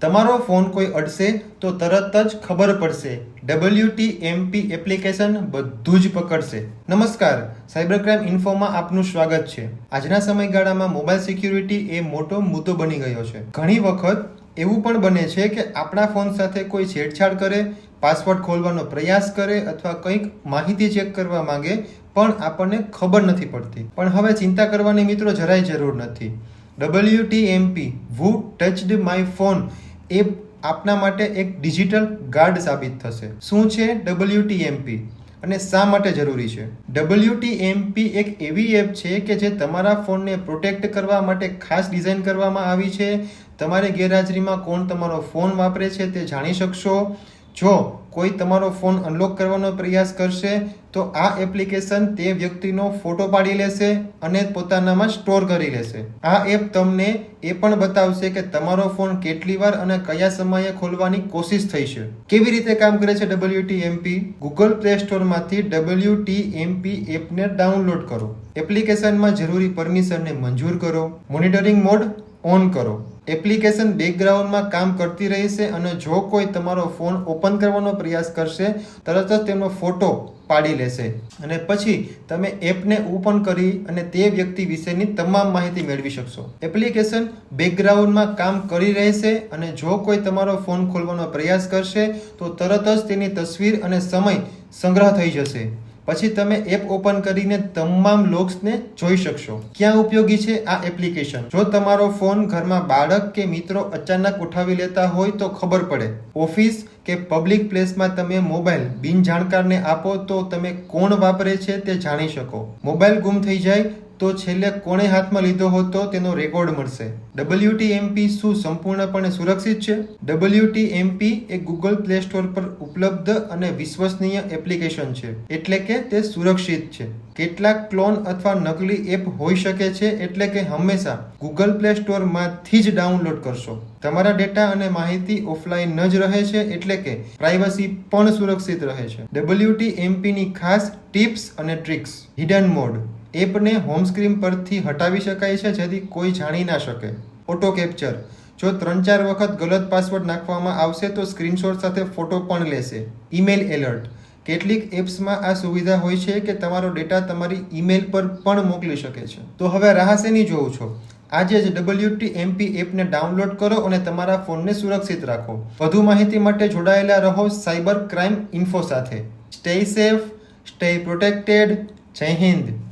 તમારો ફોન કોઈ અડશે તો તરત જ ખબર પડશે. ડબલ્યુટી એમપી એપ્લિકેશન બધું જ પકડશે. નમસ્કાર સાયબર ક્રાઇમ ઇન્ફોમાં આપનું સ્વાગત છે. આજના સમયગાળામાં મોબાઈલ સિક્યુરિટી એ મોટો મુદ્દો બની ગયો છે. ઘણી વખત એવું પણ બને છે કે આપણા ફોન સાથે કોઈ છેડછાડ કરે પાસવર્ડ ખોલવાનો પ્રયાસ કરે અથવા કંઈક માહિતી ચેક કરવા માંગે પણ આપણને ખબર નથી પડતી. પણ હવે ચિંતા કરવાની મિત્રો જરાય જરૂર નથી. ડબલ્યુટીએમપી વુ ટચડ માય ફોન એ આપના માટે એક ડિજિટલ ગાર્ડ સાબિત થશે. શું છે ડબલ્યુટીએમપી અને શા માટે જરૂરી છે? ડબલ્યુટીએમપી એક એવી એપ છે કે જે તમારા ફોનને પ્રોટેક્ટ કરવા માટે ખાસ ડિઝાઇન કરવામાં આવી છે. તમારી ગેરહાજરીમાં કોણ તમારો ફોન વાપરે છે તે જાણી શકશો. જો કોઈ તમારો ફોન અનલોક કરવાનો પ્રયાસ કરશે, તો આ એપ્લિકેશન તે વ્યક્તિનો ફોટો પાડી લેશે અને પોતાનામાં સ્ટોર કરી લેશે. આ એપ તમને એ પણ બતાવશે કે તમારો ફોન કેટલી વાર અને કયા સમયે ખોલવાની કોશિશ થઈ છે. કેવી રીતે કામ કરે છે ડબલ્યુટીએમપી ગૂગલ પ્લે સ્ટોરમાંથી ડબલ્યુટીએમપી એપને ડાઉનલોડ કરો. એપ્લિકેશનમાં જરૂરી પરમિશનને મંજૂર કરો. મોનિટરિંગ મોડ ઓન કરો. એપ્લિકેશન બેકગ્રાઉન્ડમાં કામ કરતી રહેશે અને જો કોઈ તમારો ફોન ઓપન કરવાનો પ્રયાસ કરશે, તરત જ તેમનો ફોટો પાડી લેશે. અને પછી તમે એપને ઓપન કરી અને તે વ્યક્તિ વિશેની તમામ માહિતી મેળવી શકશો. એપ્લિકેશન બેકગ્રાઉન્ડમાં કામ કરી રહેશે અને જો કોઈ તમારો ફોન ખોલવાનો પ્રયાસ કરશે, તો તરત જ તેની તસવીર અને સમય સંગ્રહ થઈ જશે. પછી તમે એપ ઓપન કરીને તમામ લોગ્સને જોઈ શકશો. ક્યાં ઉપયોગી છે આ એપ્લિકેશન? જો તમારો ફોન ઘરમાં બાળક કે મિત્રો અચાનક ઉઠાવી લેતા હોય તો ખબર પડે. ઓફિસ કે પબ્લિક પ્લેસમાં તમે મોબાઈલ બિન જાણકારને આપો તો તમે કોણ વાપરે છે તે જાણી શકો. મોબાઈલ ગુમ થઈ જાય તો છેલ્લે કોણે હાથમાં લીધો હતો તેનો રેકોર્ડ મળશે. ડબલ્યુટીએમપી શું સંપૂર્ણપણે સુરક્ષિત છે? ડબલ્યુટીએમપી એ ગૂગલ પ્લે સ્ટોર પર ઉપલબ્ધ અને વિશ્વસનીય એપ્લિકેશન છે, એટલે કે તે સુરક્ષિત છે. કેટલાક ક્લોન અથવા નકલી એપ હોઈ શકે છે, એટલે કે હંમેશા ગૂગલ પ્લે સ્ટોરમાંથી જ ડાઉનલોડ કરશો. તમારા ડેટા અને માહિતી ઓફલાઈન જ રહે છે, એટલે કે પ્રાઇવસી પણ સુરક્ષિત રહે છે. ડબલ્યુટી એમપીની ખાસ ટિપ્સ અને ટ્રિક્સ. હિડન મોડ એપને હોમ સ્ક્રીન પરથી હટાવી શકાય છે જેથી કોઈ જાણી ના શકે. Auto capture. જો ત્રણ ચાર વખત ગલત પાસવર્ડ નાખવામાં આવશે તો સ્ક્રીનશોટ સાથે ફોટો પણ લેશે. Email alert. કેટલીક એપ્સમાં આ સુવિધા હોય છે કે તમારો ડેટા તમારી ઈમેલ પર પણ મોકલી શકે છે. તો હવે રાહ શેની જોઉં છો. આજે જ ડબલ્યુટી એમપી એપને ડાઉનલોડ કરો અને તમારા ફોનને સુરક્ષિત રાખો. વધુ માહિતી માટે જોડાયેલા રહો સાયબર ક્રાઇમ ઇન્ફો સાથે. Stay safe, stay protected. જય હિન્દ.